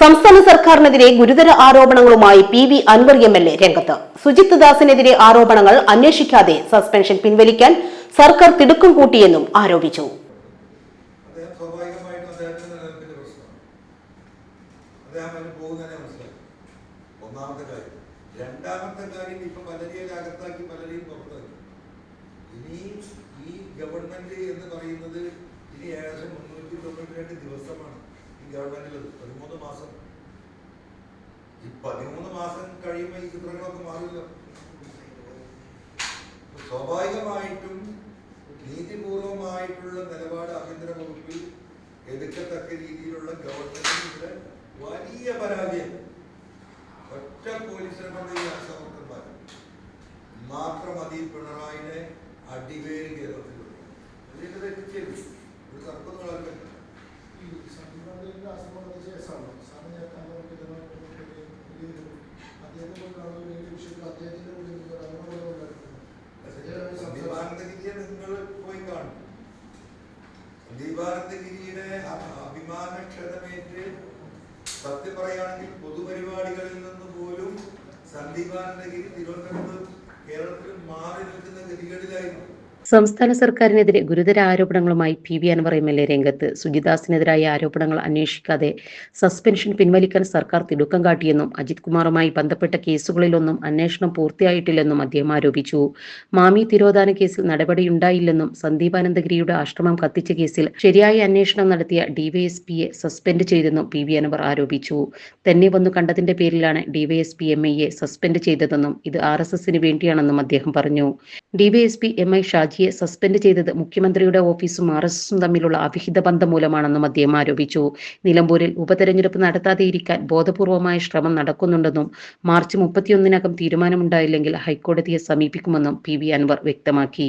സംസ്ഥാന സർക്കാരിനെതിരെ ഗുരുതര ആരോപണങ്ങളുമായി P V Anvar M L A രംഗത്ത്. സുജിത് ദാസിനെതിരെ ആരോപണങ്ങൾ അന്വേഷിക്കാതെ സസ്പെൻഷൻ പിൻവലിക്കാൻ സർക്കാർ തിടുക്കം കൂട്ടിയെന്നും ആരോപിച്ചു. ഒന്നാമത്തെ കാര്യം. രണ്ടാമത്തെ കാര്യം ഇപ്പൊ പലരെയും അകത്താക്കി പലരെയും പുറത്താക്കി. ഇനി ഈ ഗവൺമെന്റ് എന്ന് പറയുന്നത് ഇനി ഏകദേശം മുന്നൂറ്റി തൊണ്ണൂറ്റി രണ്ട് ദിവസമാണ്. ഗവൺമെന്റിലത്. പതിമൂന്ന് മാസം. ഈ പതിമൂന്ന് മാസം കഴിയുമ്പോൾ ഈ ചിത്രങ്ങളൊക്കെ മാറില്ല സ്വാഭാവികമായിട്ടും നീതിപൂർവമായിട്ടുള്ള നിലപാട് ആഭ്യന്തര വകുപ്പിൽ എടുക്കത്തക്ക രീതിയിലുള്ള ഗവൺമെന്റിന്റെ വലിയ പരാജയം. ഒറ്റ പോലീസിനെ കൊണ്ട് ഈ അസമർത്ഥന്മാർ മാത്രം അതി പിണറായിനെ അടിവേര് കേരളത്തിൽ ഒരു തർക്കം സന്ദീപാനന്ദഗിരിയെ നിങ്ങൾ പോയി കാണും. അ- അഭിമാനക്ഷതമേറ്റ് സത്യം പറയുകയാണെങ്കിൽ പൊതുപരിപാടികളിൽ നിന്ന് പോലും സന്ദീപാനന്ദഗിരി തിരുവനന്തപുരത്ത് കേരളത്തിൽ മാറി നിൽക്കുന്ന ഗതികളിലായിരുന്നു സംസ്ഥാന സർക്കാരിനെതിരെ ഗുരുതര ആരോപണങ്ങളുമായി P V Anvar M L A രംഗത്ത്. സുജിദാസിനെതിരായ ആരോപണങ്ങൾ അന്വേഷിക്കാതെ സസ്പെൻഷൻ പിൻവലിക്കാൻ സർക്കാർ തിടുക്കം കാട്ടിയെന്നും അജിത് കുമാറുമായി ബന്ധപ്പെട്ട കേസുകളിലൊന്നും അന്വേഷണം പൂർത്തിയായിട്ടില്ലെന്നും അദ്ദേഹം ആരോപിച്ചു. മാമി തിരോധാന കേസിൽ നടപടിയുണ്ടായില്ലെന്നും സന്ദീപാനന്ദഗിരിയുടെ ആശ്രമം കത്തിച്ച കേസിൽ ശരിയായ അന്വേഷണം നടത്തിയ ഡിവൈഎസ്പിയെ സസ്പെൻഡ് ചെയ്തെന്നും പി വി അൻവർ ആരോപിച്ചു. തന്നെ വന്നു കണ്ടതിന്റെ പേരിലാണ് ഡിവൈഎസ്പി എം ഐയെ സസ്പെൻഡ് ചെയ്തതെന്നും ഇത് ആർ എസ് എസിന് വേണ്ടിയാണെന്നും അദ്ദേഹം പറഞ്ഞു. ഡിവൈഎസ്പി എം ഐ ഷാജിയെ സസ്പെൻഡ് ചെയ്തത് മുഖ്യമന്ത്രിയുടെ ഓഫീസും ആർ എസ് എസും തമ്മിലുള്ള അവിഹിത ബന്ധം മൂലമാണെന്നും അദ്ദേഹം ആരോപിച്ചു. നിലമ്പൂരിൽ ഉപതെരഞ്ഞെടുപ്പ് നടത്താതെയിരിക്കാൻ ബോധപൂർവമായ ശ്രമം നടക്കുന്നുണ്ടെന്നും മാർച്ച് മുപ്പത്തിയൊന്നിനകം തീരുമാനമുണ്ടായില്ലെങ്കിൽ ഹൈക്കോടതിയെ സമീപിക്കുമെന്നും പി വി അൻവർ വ്യക്തമാക്കി.